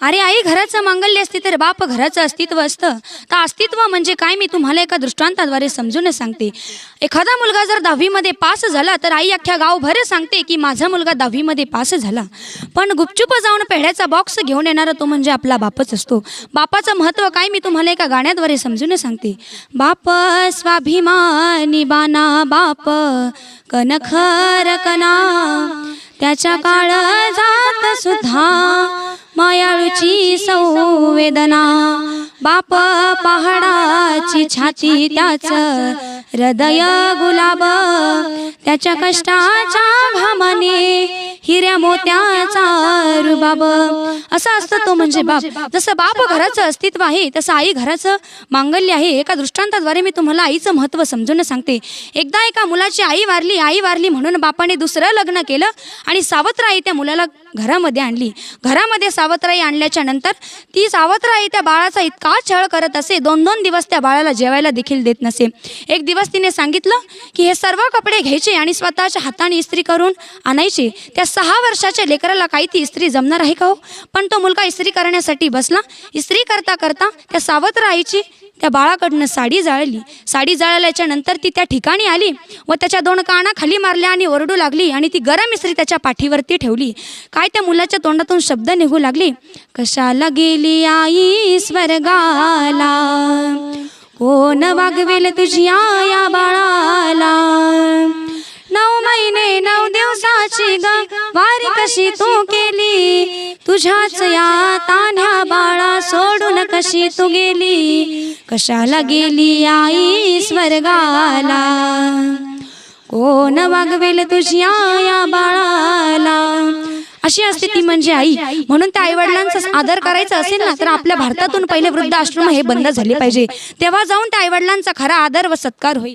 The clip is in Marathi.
अरे आई घराचं मांगल्य असते तर बाप घराचं अस्तित्व असतं. तर अस्तित्व म्हणजे काय? मी तुम्हाला एका दृष्टांताद्वारे समजून सांगते. एखादा मुलगा जर दहावीमध्ये पास झाला तर आई अख्ख्या गावभर सांगते की माझा मुलगा दहावीमध्ये पास झाला. पण गुपचुप जाऊन पेढ्याचा बॉक्स घेऊन येणारा तो म्हणजे आपला बापच असतो. बापाचं महत्त्व काय? मी तुम्हाला एका गाण्याद्वारे समजून सांगते. बाप स्वाभिमानी बाना बाप कनखर कना त्याच्या काळ जात सुद्धा मायाळूची संवेदना. बाप पहाडाची छाती त्याच हृदय गुलाब. त्याच्या कष्टाच्या घामाने हिऱ्या मोत्याचा बाब. असं असतं तो म्हणजे बाप. जसं बाप घराचं अस्तित्व आहे तसं आई घराचं मांगल्य आहे. एका दृष्टांताद्वारे मी तुम्हाला आईचं महत्त्व समजून सांगते. एकदा एका मुलाची आई वारली आई वारली म्हणून बापाने दुसरं लग्न केलं आणि सावत्राई त्या मुलाला घरामध्ये आणली. घरामध्ये सावत्राई आणल्याच्या नंतर ती सावत्राई त्या बाळाचा इतका छळ करत असे दोन दोन दिवस त्या बाळाला जेवायला देखील देत नसे. एक दिवस तिने सांगितलं की हे सर्व कपडे घ्यायचे आणि स्वतःच्या हाताने इस्त्री करून आणायचे. त्या सहा वर्षाच्या लेकराला काही ती इस्त्री जमणार आहे का हो? पण तो मुलगा इस्त्री करण्यासाठी बसला. इस्त्री करता करता त्या सावत्र आईची त्या बाळाकडनं साडी जाळली. साडी जाळल्याच्या नंतर ती त्या ठिकाणी आली व त्याच्या दोन काना खाली मारल्या आणि ओरडू लागली आणि ती गरम इस्त्री त्याच्या पाठीवरती ठेवली. काय त्या मुलाच्या तोंडातून शब्द निघू लागले? कशाला गेली आई स्वर्गाला? कोण वागवेल तुझी या बाळाला? नऊ महिने नऊ दिवसाची ग वारी कशी तू केली? तुझ्याच या तान्ह्या बाळा सोडून कशी तू गेली? कशाला गेली आई स्वर्गाला? कोण वागवेल तुझ्या या बाळाला? अशी असते ती म्हणजे आई. म्हणून त्या आईवडिलांचा आदर करायचा असेल ना तर आपल्या भारतातून पहिले वृद्ध आश्रम हे बंद झाले पाहिजे. तेव्हा जाऊन त्या आईवडिलांचा खरा आदर व सत्कार होईल.